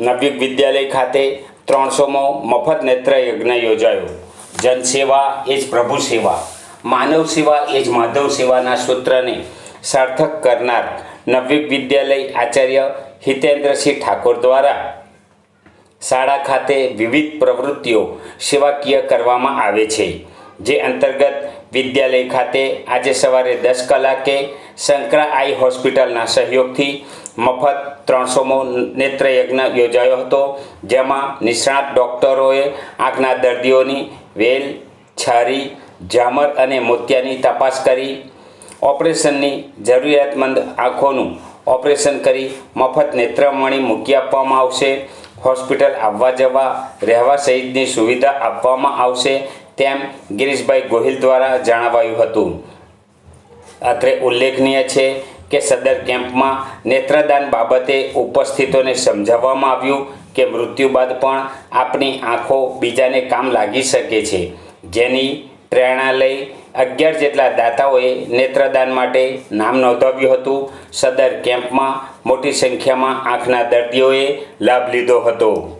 નવયુગ વિદ્યાલય ખાતે ત્રણસોમો મફત નેત્ર યજ્ઞ યોજાયો. જનસેવા એ જ પ્રભુ સેવા. માનવ સેવા એ જ માધવ સેવાના સૂત્રને સાર્થક કરનાર નવયુગ વિદ્યાલય આચાર્ય હિતેન્દ્રસિંહ ઠાકોર દ્વારા શાળા ખાતે વિવિધ પ્રવૃત્તિઓ સેવાકીય કરવામાં આવે છે, જે અંતર્ગત વિદ્યાલય ખાતે આજે સવારે દસ કલાકે શંકરા આઈ હોસ્પિટલના સહયોગથી મફત ત્રણસોમો નેત્રયજ્ઞ યોજાયો હતો, જેમાં નિષ્ણાત ડૉક્ટરોએ આંખના દર્દીઓની વેલ, છારી ઝામર અને મોતિયાની તપાસ કરી, ઓપરેશનની જરૂરિયાતમંદ આંખોનું ઓપરેશન કરી મફત નેત્રમણી મૂકી આપવામાં આવશે, હોસ્પિટલ આવવા જવા રહેવા સહિતની સુવિધા આપવામાં આવશે તેમ ગિરીશભાઈ ગોહિલ દ્વારા જણાવાયું હતું. અત્રે ઉલ્લેખનીય છે કે સદર કેમ્પમાં નેત્રદાન બાબતે ઉપસ્થિતોને સમજાવવામાં આવ્યું કે મૃત્યુ બાદ પણ આપણી આંખો બીજાને કામ લાગી શકે છે. જેની પ્રેરણા લઈ અગિયાર જેટલા દાતાઓએ નેત્રદાન માટે નામ નોંધાવ્યું હતું. સદર કેમ્પમાં મોટી સંખ્યામાં આંખના દર્દીઓએ લાભ લીધો હતો.